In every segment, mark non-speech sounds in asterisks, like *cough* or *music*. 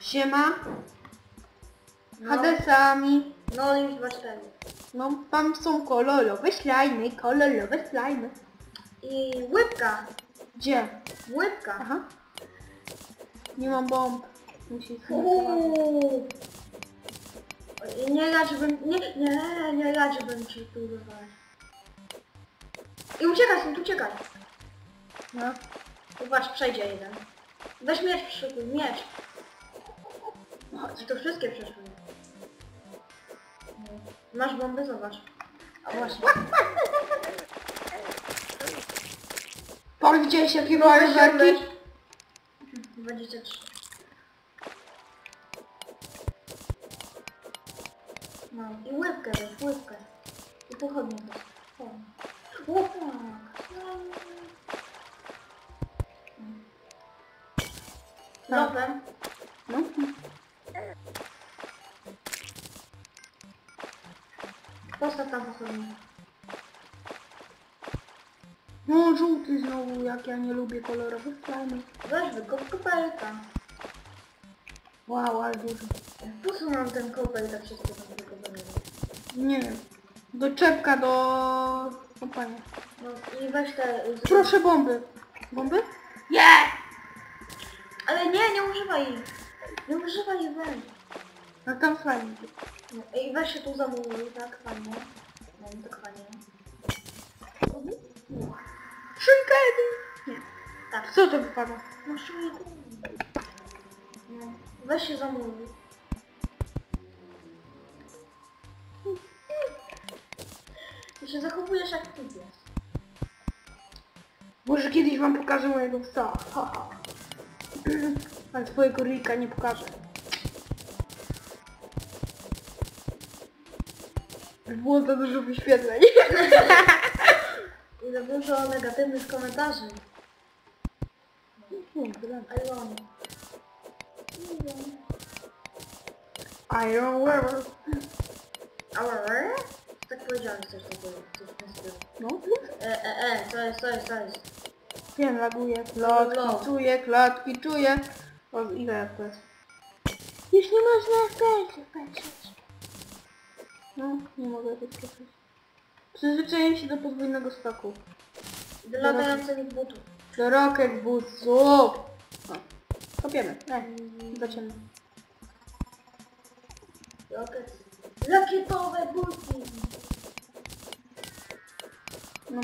Siema. No. Hadesami. No już cztery. No, tam są kolorowe slajmy, kolorowe slajmy. I łybka. Gdzie? Łybka. Aha. Nie mam bomb. Musi Uuu. Oj, Nie żebym... Nie, nie, nie żebym ci tu. I uciekaj stąd, uciekaj. No. Zobacz, przejdzie jeden. Weź miecz, przyszykuj, miecz. Chodź, to wszystkie przeszykuj. Masz bomby, zobacz. A właśnie. Paul, widziałeś jakie No, fajerwerki? lecz. 23. No i łybkę weź, łybkę. I pochodnie też. O. Łopak. Tak. Lopem. No. Postaw tam pochodnie. No, żółty znowu, jak ja nie lubię kolorowych slajmy. Weź wykop kopelka. Wow, ale dużo. Po co mam ten kopel tak tam wykopane? Nie wiem. Doczepka do kompania. No i weź te... Proszę bomby. Bomby? Nie! Ale nie, nie używaj ich. Nie używaj ich, weź. No tam slajmy. No, I weź się tu zamówił, tak fajnie. No tak fajnie. Szynkę! Nie. Tak. Co to wypada? No szuj. No. Weź się zamówił. Ty się zachowujesz jak ty jest. Może kiedyś wam pokażę mojego psa. Haha. *clears throat* Ale swojego Rika nie pokażę. Było za dużo wyświetleń. *laughs* I za dużo negatywnych komentarzy. Iron. Iron Weaver. Our? Tak powiedziałeś coś takiego. Coś w tym stylu. No, E, e, e, to jest, to jest, to jest. wiem, laguje. No. Klotki czuję, klotki czuję. O, ile to jest? Już nie można zdjęcie patrzeć. No, nie mogę przejść. Przyzwyczaiłem się do podwójnego stoku. Do latających butów. Do rocket boostów. O, kopiemy. Ej, za ciemno. Rocket. Rakietowe buty. No.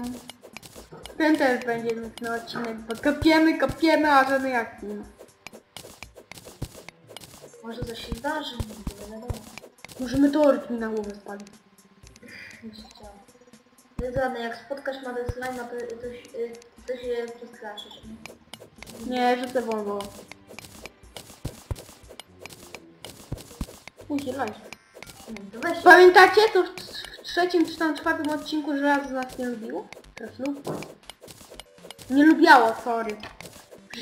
Ten też będzie nudny odcinek, bo kopiemy, kopiemy, a żadnej akcji. Może coś się zdarzy. Może meteoryt mi na głowę spadł. Nie się chciało. Jest ładne, jak spotkasz Mother Slime'a, to, to, się- to się przestraszysz. nie? Rzucę Volvo. Musi lać. Nie, To weź się. Pamiętacie to w w trzecim czy tam czwartym odcinku, że raz z nas nie lubiło? Teraz lub. Nie lubiało, sorry.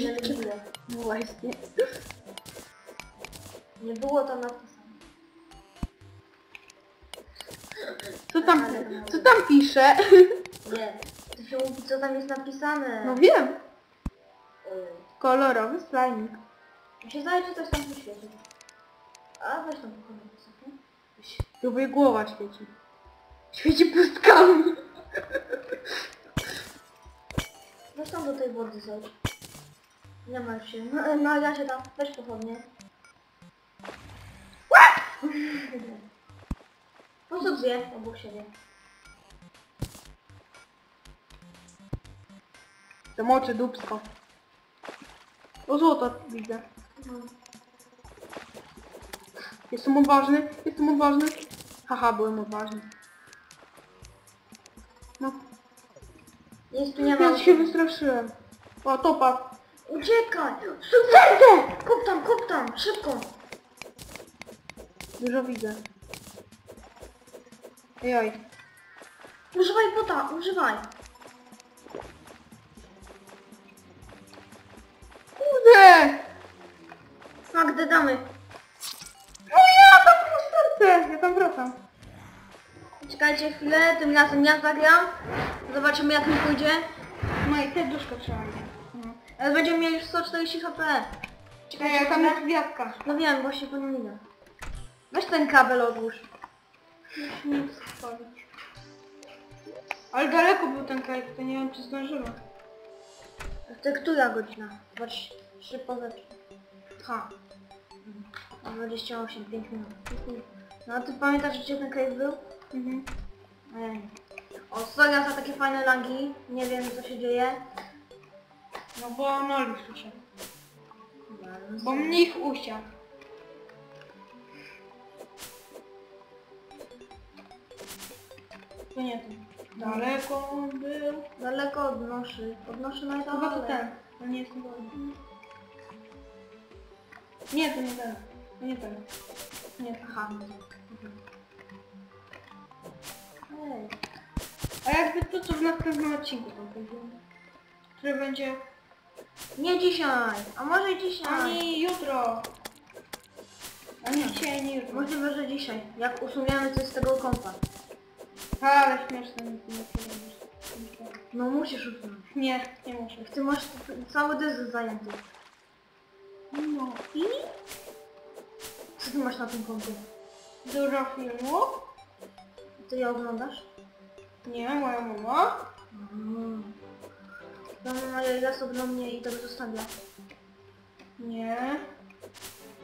Nie lubię. No właśnie. Nie było tam napisane. Co tam, co tam pisze? Nie. To się mówi, co tam jest napisane. No wiem. Oj. Kolorowy slajmik. Mi się zdaje, że coś tam się świeci. A weź tam pokoju. Lubię głowa świeci. Świeci pustkami. Weź tam do tej wody zejdź. Nie ma już się. No, no ja się tam, weź pochodnie. *laughs* Po co dwie obok siebie? To moczy dubsko. O złoto widzę. No. Jestem odważny, jestem odważny. Haha, byłem odważny. No, Nic tu nie ma. ja się wystraszyłem. O, topa. Uciekaj! Serce! Kup tam, kup tam, szybko! Dużo widzę. Ojoj. Używaj buta, używaj! Kurde! Magdę damy. No ja tam serce! Ja tam wracam. Czekajcie chwilę, tym razem ja zagram. Zobaczymy jak mi pójdzie. No i serduszko trzeba mieć. Ale będziemy mieli już 140 HP. Czekaj, Ej, a czekaj, tam jest gwiazdka. No wiem, właśnie po nim idę. Weź ten kabel odłóż. Muszę nic spalić. Ale daleko był ten kraj, to nie wiem czy zdążymy. To która godzina? Zobacz, trzy po Ha. A 28, 5 minut. No a ty pamiętasz gdzie ten cave był? Mhm. Ej. O, sorry za takie fajne lagi. Nie wiem co się dzieje. No bo Noli słyszę. Dobra, no Bo mnich usiadł. To nie ten. Daleko on był. Daleko odnoszy. Odnoszy Chyba najdalej. to ten. To nie jest. Nie, to nie ten. To nie ten. Nie ten. Aha. no. Ej. A jakby to, co w następnym odcinku tam będziemy. Który będzie Nie dzisiaj, a może dzisiaj. ani jutro. Ani dzisiaj, ani jutro. Możliwe, że dzisiaj. Jak usuniemy coś z tego kompa. Ale śmieszne nic nie robisz. No musisz usunąć. Nie, nie muszę. Ty masz cały dysk zajęty. No i Co ty masz na tym kompie? dużo filmów. Ty je oglądasz? Nie, moja mama. Mm. No mama sobie na mnie i tak zostawia. Nie.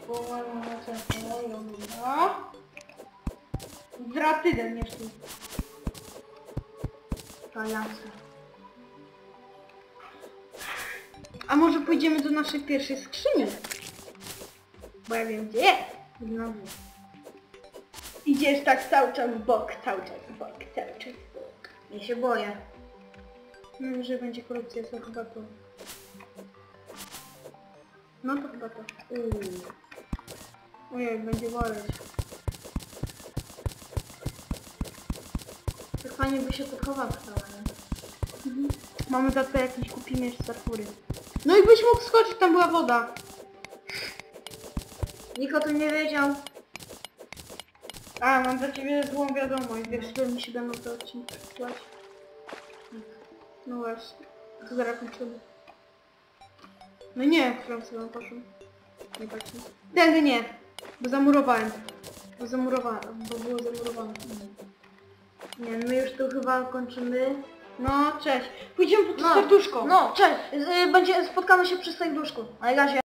Bo moja mama często ją ogląda. Z ratydem jeszcze. Pajace. A może pójdziemy do naszej pierwszej skrzyni? Bo ja wiem gdzie jest. Znowu. Idziesz tak cały czas w bok, cały czas w bok, cały czas w bok. Ja się boję. No, że będzie korupcja, to chyba to. No to chyba to. Uuu. Ojej, będzie boleć. Tak fajnie by się stała, nie? Mamy za to jakiś kupimy jeszcze sarfury. No i byś mógł skoczyć, tam była woda. Nikt o tym nie wiedział. A, mam dla ciebie złą wiadomość. Wiesz, że mi się będą te odcinki słuchać? No właśnie. To zaraz kończymy. No nie, w którą stronę poszłem. Nie patrzę. Tędy nie, bo zamurowałem. Bo zamurowałem, bo było zamurowane. Nie, my już tu chyba kończymy. No, cześć. Pójdziemy po to No, serduszko. No, cześć. Y, Będzie, spotkamy się przy serduszku. Na razie.